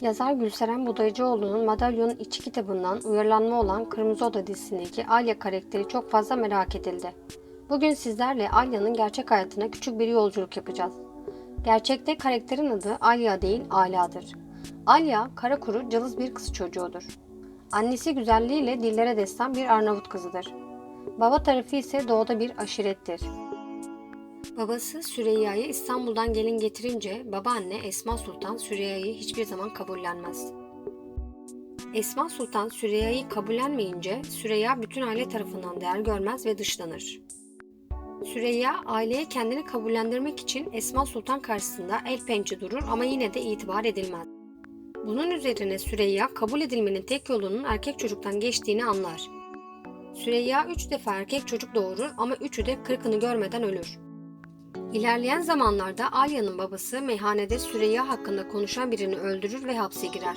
Yazar Gülseren Budayıcıoğlu'nun Madalyonun İçi kitabından uyarlanma olan Kırmızı Oda dizisindeki Alya karakteri çok fazla merak edildi. Bugün sizlerle Alya'nın gerçek hayatına küçük bir yolculuk yapacağız. Gerçekte karakterin adı Alya değil Ala'dır. Alya, Karakuru cılız bir kız çocuğudur. Annesi güzelliğiyle dillere destan bir Arnavut kızıdır. Baba tarafı ise doğuda bir aşirettir. Babası Süreyya'yı İstanbul'dan gelin getirince babaanne Esma Sultan Süreyya'yı hiçbir zaman kabullenmez. Esma Sultan Süreyya'yı kabullenmeyince Süreyya bütün aile tarafından değer görmez ve dışlanır. Süreyya aileye kendini kabullendirmek için Esma Sultan karşısında el pençe durur ama yine de itibar edilmez. Bunun üzerine Süreyya kabul edilmenin tek yolunun erkek çocuktan geçtiğini anlar. Süreyya üç defa erkek çocuk doğurur ama üçü de kırkını görmeden ölür. İlerleyen zamanlarda Alya'nın babası meyhanede Süreyya hakkında konuşan birini öldürür ve hapse girer.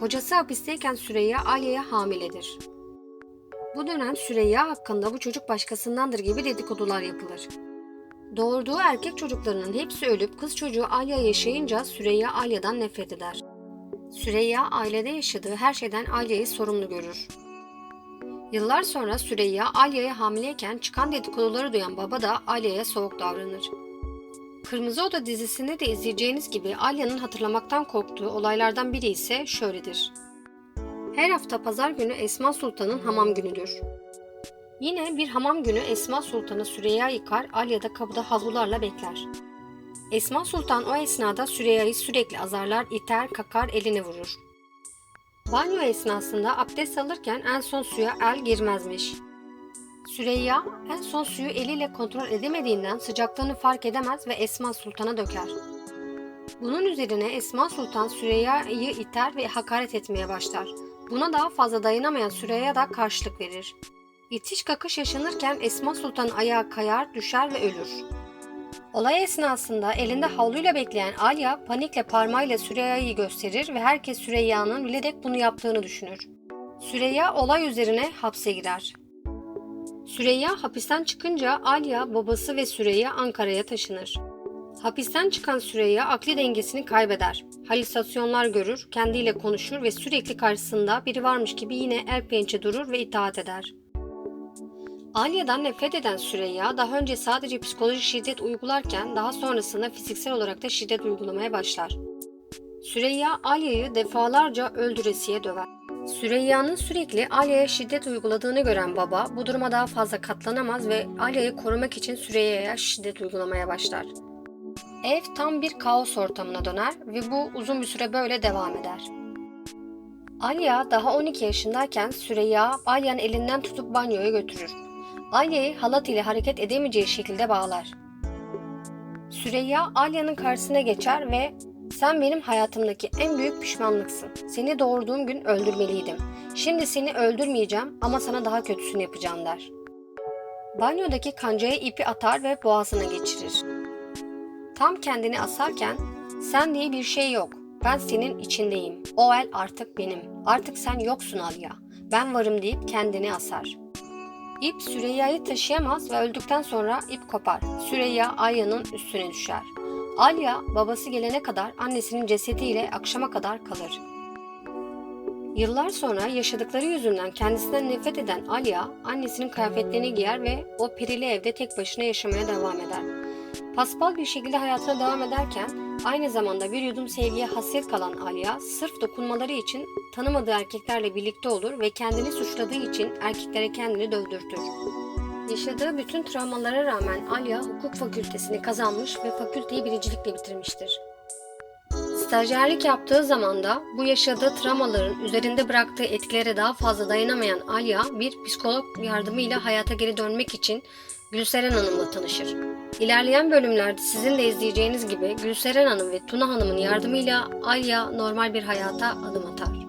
Kocası hapisteyken Süreyya Alya'ya hamiledir. Bu dönem Süreyya hakkında bu çocuk başkasındandır gibi dedikodular yapılır. Doğurduğu erkek çocuklarının hepsi ölüp kız çocuğu Alya yaşayınca Süreyya Alya'dan nefret eder. Süreyya ailede yaşadığı her şeyden Alya'yı sorumlu görür. Yıllar sonra Süreyya Alya'ya hamileyken çıkan dedikoduları duyan baba da Alya'ya soğuk davranır. Kırmızı Oda dizisinde de izleyeceğiniz gibi Alya'nın hatırlamaktan korktuğu olaylardan biri ise şöyledir. Her hafta pazar günü Esma Sultan'ın hamam günüdür. Yine bir hamam günü Esma Sultan'ı Süreyya yıkar, Alya da kapıda havlularla bekler. Esma Sultan o esnada Süreyya'yı sürekli azarlar, iter, kakar, eline vurur. Banyo esnasında abdest alırken en son suya el girmezmiş. Süreyya en son suyu eliyle kontrol edemediğinden sıcaklığını fark edemez ve Esma Sultan'a döker. Bunun üzerine Esma Sultan Süreyya'yı iter ve hakaret etmeye başlar. Buna daha fazla dayanamayan Süreyya da karşılık verir. İtiş kakış yaşanırken Esma Sultan ayağa kayar, düşer ve ölür. Olay esnasında elinde havluyla bekleyen Alya panikle parmağıyla Süreyya'yı gösterir ve herkes Süreyya'nın bilerek bunu yaptığını düşünür. Süreyya olay üzerine hapse girer. Süreyya hapisten çıkınca Alya, babası ve Süreyya Ankara'ya taşınır. Hapisten çıkan Süreyya akli dengesini kaybeder. Halüsinasyonlar görür, kendiyle konuşur ve sürekli karşısında biri varmış gibi yine el pençe durur ve itaat eder. Alya'dan nefret eden Süreyya daha önce sadece psikolojik şiddet uygularken daha sonrasında fiziksel olarak da şiddet uygulamaya başlar. Süreyya Alya'yı defalarca öldüresiye döver. Süreyya'nın sürekli Alya'ya şiddet uyguladığını gören baba bu duruma daha fazla katlanamaz ve Alya'yı korumak için Süreyya'ya şiddet uygulamaya başlar. Ev tam bir kaos ortamına döner ve bu uzun bir süre böyle devam eder. Alya daha 12 yaşındayken Süreyya Alya'nın elinden tutup banyoya götürür. Alya'yı halat ile hareket edemeyeceği şekilde bağlar. Süreyya Alya'nın karşısına geçer ve sen benim hayatımdaki en büyük pişmanlıksın. Seni doğurduğum gün öldürmeliydim. Şimdi seni öldürmeyeceğim ama sana daha kötüsünü yapacağım der. Banyodaki kancaya ipi atar ve boğazına geçirir. Tam kendini asarken sen diye bir şey yok. Ben senin içindeyim. O el artık benim. Artık sen yoksun Alya. Ben varım deyip kendini asar. İp Süreyya'yı taşıyamaz ve öldükten sonra ip kopar. Süreyya Alya'nın üstüne düşer. Alya babası gelene kadar annesinin cesediyle akşama kadar kalır. Yıllar sonra yaşadıkları yüzünden kendisinden nefret eden Alya annesinin kıyafetlerini giyer ve o perili evde tek başına yaşamaya devam eder. Paspal bir şekilde hayatına devam ederken aynı zamanda bir yudum sevgiye hasret kalan Alya sırf dokunmaları için tanımadığı erkeklerle birlikte olur ve kendini suçladığı için erkeklere kendini dövdürtür. Yaşadığı bütün travmalara rağmen Alya hukuk fakültesini kazanmış ve fakülteyi birincilikle bitirmiştir. Stajyerlik yaptığı zaman da bu yaşadığı travmaların üzerinde bıraktığı etkilere daha fazla dayanamayan Alya bir psikolog yardımıyla hayata geri dönmek için Gülseren Hanım'la tanışır. İlerleyen bölümlerde sizin de izleyeceğiniz gibi Gülseren Hanım ve Tuna Hanım'ın yardımıyla Alya normal bir hayata adım atar.